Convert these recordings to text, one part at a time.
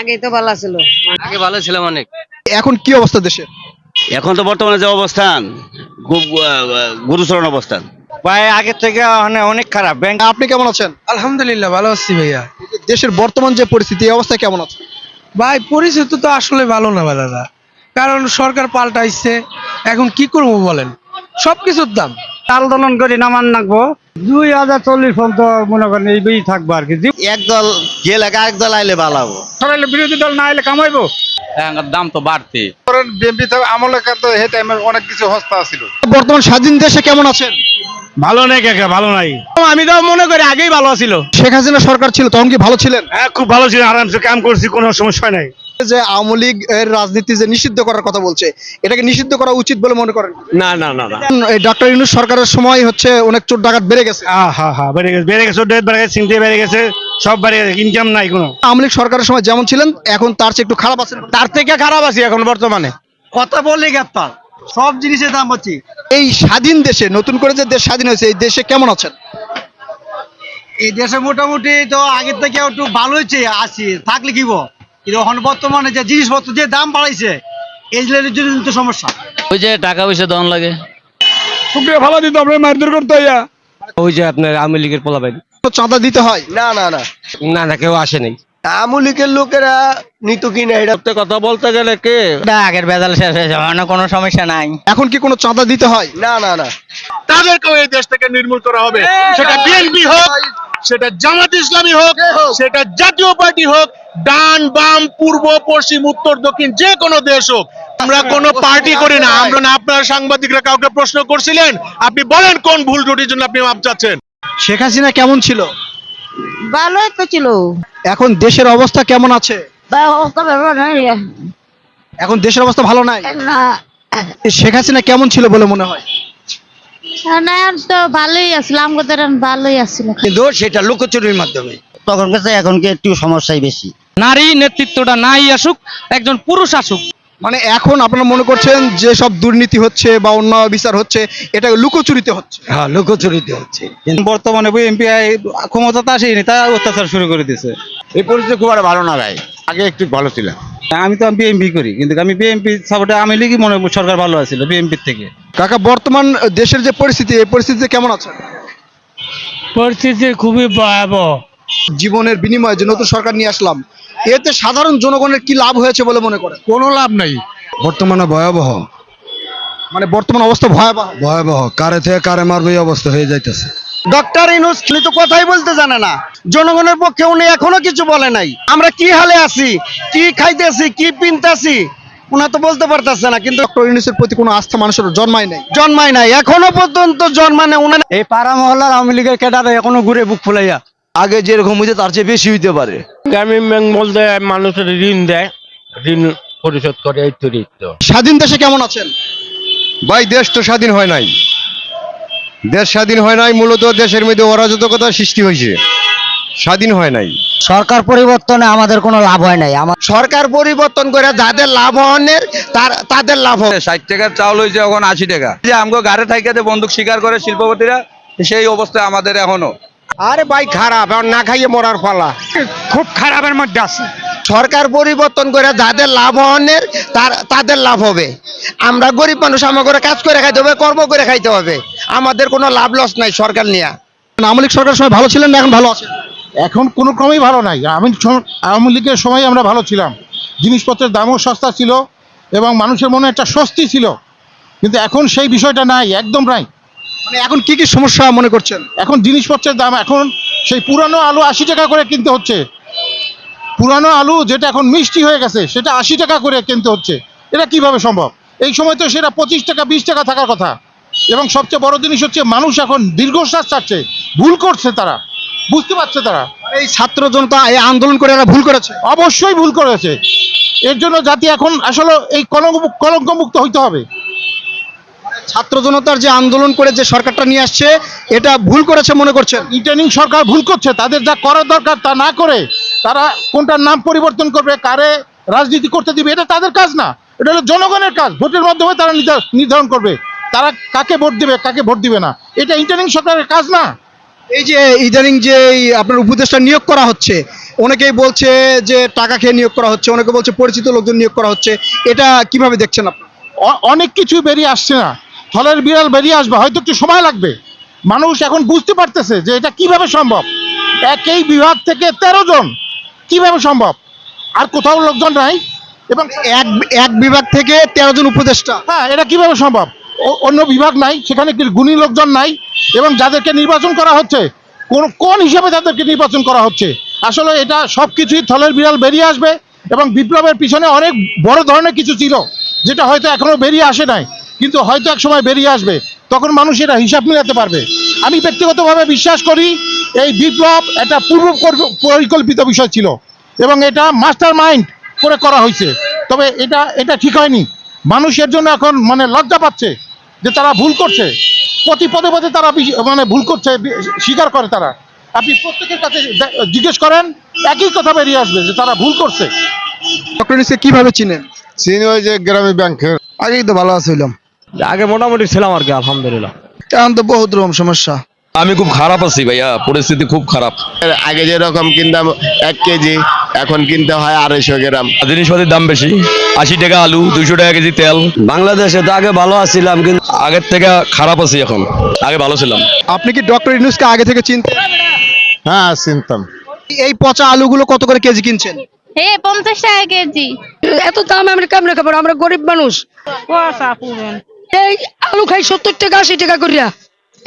আগে তো ভালো ছিল। আগে ভালো ছিলাম অনেক। এখন কি অবস্থা দেশের? এখন তো বর্তমানে যে অবস্থান খুব গুরুচরণ অবস্থান। ভাই আগের থেকে মানে অনেক খারাপ। ব্যাংক আপনি কেমন আছেন? আলহামদুলিল্লাহ ভালো আছি ভাইয়া। দেশের বর্তমান যে পরিস্থিতি এই অবস্থা কেমন আছে? ভাই পরিস্থিতি তো আসলে ভালো না ভাই দাদা। কারণ সরকার পাল্টাইছে। এখন কি করব বলেন? সবকিছুর দাম। আন্দোলন করে নামান নাকবো। দুই হাজার চল্লিশ পর্যন্ত মনে করেন এই থাকব আর কি। এক দল গেলে এক দল আইলে ভালো হব। সরাইলে বিরোধী দল না এলে কামাইবো? দাম তো বাড়তি। বিএনপি তো আমলে তো হে টাইমে অনেক কিছু হস্তা ছিল বর্তমান স্বাধীন দেশে কেমন আছেন? ভালো নাই কাকা ভালো নাই। আমি তো মনে করি আগেই ভালো ছিল শেখ হাসিনা সরকার ছিল তখন কি ভালো ছিলেন? হ্যাঁ খুব ভালো ছিল আরামসে কাম করছি কোনো সমস্যা নাই। যে আওয়ামী লীগ এর রাজনীতি যে নিষিদ্ধ করার কথা বলছে এটাকে নিষিদ্ধ করা উচিত বলে মনে করেন? না না না না। এই ডক্টর ইউনুস সরকারের সময় হচ্ছে অনেক চোর ডাকাত বেড়ে গেছে। হ্যাঁ হ্যাঁ হ্যাঁ বেড়ে গেছে বেড়ে গেছে ডেট বেড়ে গেছে চিন্তা বেড়ে গেছে সব বেড়ে গেছে ইনকাম নাই কোনো। আওয়ামী লীগ সরকারের সময় যেমন ছিলেন এখন তার চেয়ে একটু খারাপ আছেন। তার থেকে খারাপ আছি এখন বর্তমানে। কথা বললে গ্রেপ্তার সব জিনিসের দাম হচ্ছে। এই স্বাধীন দেশে নতুন করে যে দেশ স্বাধীন হয়েছে এই দেশে কেমন আছেন? এই দেশে মোটামুটি তো আগের থেকে একটু ভালো হয়েছে আছি থাকলে কি গো? কিন্তু এখন বর্তমানে যে জিনিসপত্র যে দাম বাড়াইছে এই জন্য তো সমস্যা। ওই যে টাকা পয়সা দন লাগে। ভালো দিত আপনার মারধর করতে হইয়া। ওই যে আপনার আওয়ামী লীগের চাঁদা দিতে হয়? না না না। না না কেউ আসে নাই। আওয়ামী লীগের লোকেরা নিত কিনা এটা কথা বলতে গেলে কে? আগের বেজাল শেষ হয়েছে কোনো সমস্যা নাই। এখন কি কোনো চাঁদা দিতে হয়? না না না। তাদেরকেও এই দেশ থেকে নির্মূল করা হবে। সেটা বিএনপি হোক সেটা জামাত ইসলামী হোক সেটা জাতীয় পার্টি হোক ডান বাম পূর্ব পশ্চিম উত্তর দক্ষিণ যে কোনো দেশ হোক আমরা কোনো পার্টি করি না। আমরা না আপনার সাংবাদিকরা কাউকে প্রশ্ন করছিলেন আপনি বলেন কোন ভুল ত্রুটির জন্য আপনি মাপ চাচ্ছেন। শেখ হাসিনা কেমন ছিল? ভালোই তো ছিল। এখন দেশের অবস্থা কেমন আছে। এখন দেশের অবস্থা ভালো নাই? না। শেখ হাসিনা কেমন ছিল বলে মনে হয়? না তো ভালোই আছিল ভালোই আছিল। কিন্তু সেটা লুকোচুরির মাধ্যমে। তখন কাছে এখন কি একটু সমস্যাই বেশি। নারী নেতৃত্বটা নাই আসুক একজন পুরুষ আসুক। মানে এখন আপনারা মনে করছেন যে সব দুর্নীতি হচ্ছে বা অন্যায় বিচার হচ্ছে এটা লুকোচুরিতে হচ্ছে? হ্যাঁ লুকোচুরিতে হচ্ছে। বর্তমানে বিএনপি ক্ষমতাতে আসেনি তা অত্যাচার শুরু করে দিয়েছে এই পরিস্থিতি খুব একটা ভালো না ভাই। আগে একটু ভালো ছিল আমি তো বিএনপি করি কিন্তু আমি বিএনপি সাপোর্টে আমি লিগই মনে করি সরকার ভালো আছিল বিএনপির থেকে। কাকা বর্তমান দেশের যে পরিস্থিতি এই পরিস্থিতিতে কেমন আছে পরিস্থিতি খুবই ভয়াবহ। জীবনের বিনিময়ে যে নতুন সরকার নিয়ে আসলাম এতে সাধারণ জনগণের কি লাভ হয়েছে বলে মনে করেন? কোনো লাভ নাই। বর্তমানে ভয়াবহ। মানে বর্তমান অবস্থা ভয়াবহ? ভয়াবহ। কারে থেকে কারে মারবে এই অবস্থা হয়ে যাইতেছে। ডক্টর ইনুস তো কথাই বলতে জানে না। জনগণের পক্ষে উনি এখনও কিছু বলে নাই। আমরা কি হালে আছি? কি খাইতেছি? কি পিনতেছি? উনা তো বলতে পারতেছে না কিন্তু ডক্টর ইউনুসের প্রতি কোনো আস্থা মানুষের জন্মায় নাই। জন্মায় নাই এখনও পর্যন্ত জন্মানে উনি এই পাড়া মহল্লার আওয়ামী লীগের ক্যাডারে এখনও ঘুরে বুক ফুলাইয়া। আগে যেরকম হইতে তার চেয়ে বেশি হইতে পারে। গ্রামীণ ব্যাংক বলতে মানুষের ঋণ দেয় ঋণ পরিশোধ করে এই তো এই তো স্বাধীন দেশে কেমন আছেন? ভাই দেশ তো স্বাধীন হয় নাই। দেশ স্বাধীন হয় নাই মূলত দেশের মধ্যে অরাজকতা সৃষ্টি হয়েছে। স্বাধীন হয় নাই। সরকার পরিবর্তনে আমাদের কোনো লাভ হয় নাই। আমার সরকার পরিবর্তন করে যাদের লাভ হনের তার তাদের লাভ হবে ষাট টাকার চাউল হয়েছে এখন আশি টাকা। যে আমগো গাড়ি থাইকাতে বন্দুক শিকার করে শিল্পপতিরা সেই অবস্থা আমাদের এখনও। আরে ভাই খারাপ এখন না খাইয়ে মরার পালা। খুব খারাপের মধ্যে আছে। সরকার পরিবর্তন করে যাদের লাভ হনের তার তাদের লাভ হবে। আমরা গরিব মানুষ আমাকে কাজ করে খাইতে হবে কর্ম করে খাইতে হবে। আমাদের কোনো লাভ লস নাই সরকার নিয়ে। আওয়ামী সরকার সময় ভালো ছিলেন না এখন ভালো আছেন? এখন কোনো ক্রমেই ভালো নাই। আমি আওয়ামী লীগের সময় আমরা ভালো ছিলাম। জিনিসপত্রের দামও সস্তা ছিল এবং মানুষের মনে একটা স্বস্তি ছিল। কিন্তু এখন সেই বিষয়টা নাই একদম নাই। মানে এখন কি কি সমস্যা মনে করছেন? এখন জিনিসপত্রের দাম এখন সেই পুরানো আলু আশি টাকা করে কিনতে হচ্ছে। পুরানো আলু যেটা এখন মিষ্টি হয়ে গেছে সেটা আশি টাকা করে কিনতে হচ্ছে। এটা কীভাবে সম্ভব? এই সময় তো সেটা পঁচিশ টাকা বিশ টাকা থাকার কথা। এবং সবচেয়ে বড় জিনিস হচ্ছে মানুষ এখন দীর্ঘশ্বাস চাচ্ছে ভুল করছে তারা। বুঝতে পারছে তারা। এই ছাত্র জনতা এই আন্দোলন করে এরা ভুল করেছে। অবশ্যই ভুল করেছে। এর জন্য জাতি এখন আসলে এই কলঙ্ক কলঙ্কমুক্ত হইতে হবে। ছাত্র জনতার যে আন্দোলন করে যে সরকারটা নিয়ে আসছে এটা ভুল করেছে মনে করছে রিটার্নিং সরকার ভুল করছে তাদের যা করার দরকার তা না করে তারা কোনটার নাম পরিবর্তন করবে কারে রাজনীতি করতে দিবে এটা তাদের কাজ না। এটা হলো জনগণের কাজ ভোটের মাধ্যমে তারা নির্ধার- নির্ধারণ করবে। তারা কাকে ভোট দিবে কাকে ভোট দিবে না। এটা ইন্টারনিং সরকারের কাজ না। এই যে ইদানিং যে আপনার উপদেষ্টা নিয়োগ করা হচ্ছে অনেকেই বলছে যে টাকা খেয়ে নিয়োগ করা হচ্ছে অনেকে বলছে পরিচিত লোকজন নিয়োগ করা হচ্ছে এটা কীভাবে দেখছেন আপনি? অনেক কিছু বেরিয়ে আসছে না। থলের বিড়াল বেরিয়ে আসবে হয়তো একটু সময় লাগবে। মানুষ এখন বুঝতে পারতেছে যে এটা কীভাবে সম্ভব? একই বিভাগ থেকে তেরো জন কীভাবে সম্ভব? আর কোথাও লোকজন নাই। এবং এক এক বিভাগ থেকে তেরো জন উপদেষ্টা। হ্যাঁ এটা কীভাবে সম্ভব? অন্য বিভাগ নাই, সেখানে গুণী লোকজন নাই, এবং যাদেরকে নির্বাচন করা হচ্ছে, কোন কোন হিসাবে তাদেরকে নির্বাচন করা হচ্ছে? আসলে এটা সব কিছুই থলের বিড়াল বেরিয়ে আসবে, এবং বিপ্লবের পিছনে অনেক বড় ধরনের কিছু ছিল, যেটা হয়তো এখনও বেরিয়ে আসে নাই, কিন্তু হয়তো এক সময় বেরিয়ে আসবে, তখন মানুষ এটা হিসাব মিলাতে পারবে। আমি ব্যক্তিগতভাবে বিশ্বাস করি, এই বিপ্লব একটা পূর্ব পরিকল্পিত বিষয় ছিল, এবং এটা মাস্টার মাইন্ড করে করা হয়েছে, তবে এটা এটা ঠিক হয়নি। মানুষের জন্য এখন মানে লজ্জা পাচ্ছে যে তারা ভুল করছে। প্রতি পদে পদে তারা বিশ- মানে ভুল করছে স্বীকার করে তারা। আপনি প্রত্যেকের কাছে জিজ্ঞেস করেন একই কথা বেরিয়ে আসবে যে তারা ভুল করছে। ডক্টর কীভাবে চিনেন? চিনি ওই যে গ্রামী ব্যাংকের আগেই তো ভালো আছিলাম আগে মোটামুটি ছিলাম আর কি আলহামদুলিল্লাহ। এখন তো বহুত রকম সমস্যা। আমি খুব খারাপ আছি ভাইয়া পরিস্থিতি খুব খারাপ। আগে যেরকম কিনতাম এক কেজি এখন কিনতে হয় আড়াইশো গ্রাম। জিনিসপাতির দাম বেশি? আশি টাকা আলু দুইশো টাকা কেজি তেল। বাংলাদেশে তো আগে ভালো আছিলাম কিন্তু আগের থেকে খারাপ আছি এখন আগে ভালো ছিলাম। আপনি কি ডক্টর ইউনূসকে আগে থেকে চিনতেন হ্যাঁ চিনতাম। এই পচা আলুগুলো কত করে কেজি কিনছেন? হে পঞ্চাশ টাকা কেজি। এত দাম আমরা কেমনে খাব? আমরা গরিব মানুষ। এই আলু খাই সত্তর টাকা আশি টাকা করিয়া।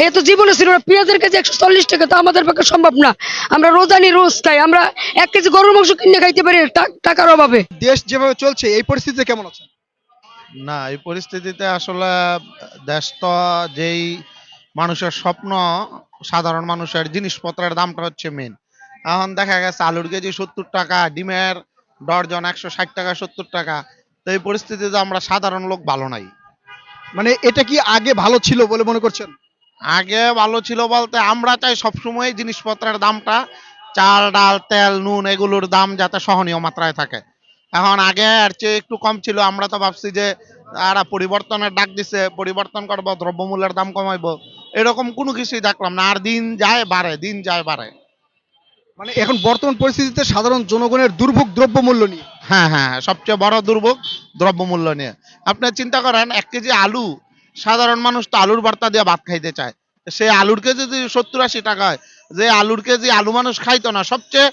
এ তো জীবনে ছিল না। পেঁয়াজের কেজি একশো চল্লিশ টাকা তো আমাদের পক্ষে সম্ভব না। আমরা রোজানি রোজ খাই আমরা এক কেজি গরুর মাংস কিনে খাইতে পারি টাকার অভাবে। দেশ যেভাবে চলছে এই পরিস্থিতিতে কেমন আছেন? না এই পরিস্থিতিতে আসলে দেশ তো যেই মানুষের স্বপ্ন সাধারণ মানুষের জিনিসপত্রের দামটা হচ্ছে মেন এখন দেখা গেছে আলুর কেজি সত্তর টাকা ডিমের ডর্জন একশো ষাট টাকা সত্তর টাকা। তো এই পরিস্থিতিতে আমরা সাধারণ লোক ভালো নাই। মানে এটা কি আগে ভালো ছিল বলে মনে করছেন? আগে ভালো ছিল বলতে আমরা চাই সবসময় জিনিসপত্রের দামটা চাল ডাল তেল নুন এগুলোর দাম যাতে সহনীয় মাত্রায় থাকে। এখন আগে আর চেয়ে একটু কম ছিল আমরা তো ভাবছি যে আরা পরিবর্তনের ডাক দিছে পরিবর্তন করব দ্রব্যমূল্যের দাম কমাইবো এরকম কোনো কিছুই দেখলাম না আর দিন যায় বাড়ে দিন যায় বাড়ে। মানে এখন বর্তমান পরিস্থিতিতে সাধারণ জনগণের দুর্ভোগ দ্রব্যমূল্য নিয়ে। হ্যাঁ হ্যাঁ হ্যাঁ, সবচেয়ে বড় দুর্ভোগ দ্রব্যমূল্য নিয়ে। আপনি চিন্তা করেন এক কেজি আলু সাধারণ মানুষ তো আলুর ভর্তা দিয়ে ভাত খাইতে চায়। সেই আলুর কেজি যদি সত্তর আশি টাকা হয়, যে আলুর কেজি আলু মানুষ খাইতো না, সবচেয়ে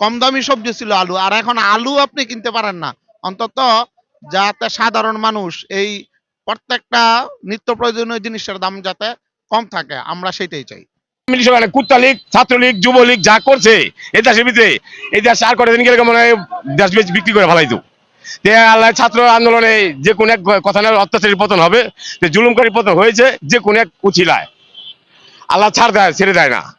কম দামি সবজি ছিল আলু। আর এখন আলু আপনি কিনতে পারেন না। অন্তত যাতে সাধারণ মানুষ এই প্রত্যেকটা নিত্য প্রয়োজনীয় জিনিসের দাম যাতে কম থাকে, আমরা সেটাই চাই। কুত্তালীগ, ছাত্রলীগ, যুবলীগ যা করছে, এই দেশের ভিতরে এই দেশ আর করে দিন গেলে মনে হয়, দেশ বিক্রি করে ফেলাইতো। তে আল্লাহ ছাত্র আন্দোলনে যে কোন এক কথা নয় অত্যাচারী পতন হবে, যে জুলুমকারী পতন হয়েছে, যে কোন এক উচিলায়। আল্লাহ ছাড় দেয়, ছেড়ে দেয় না।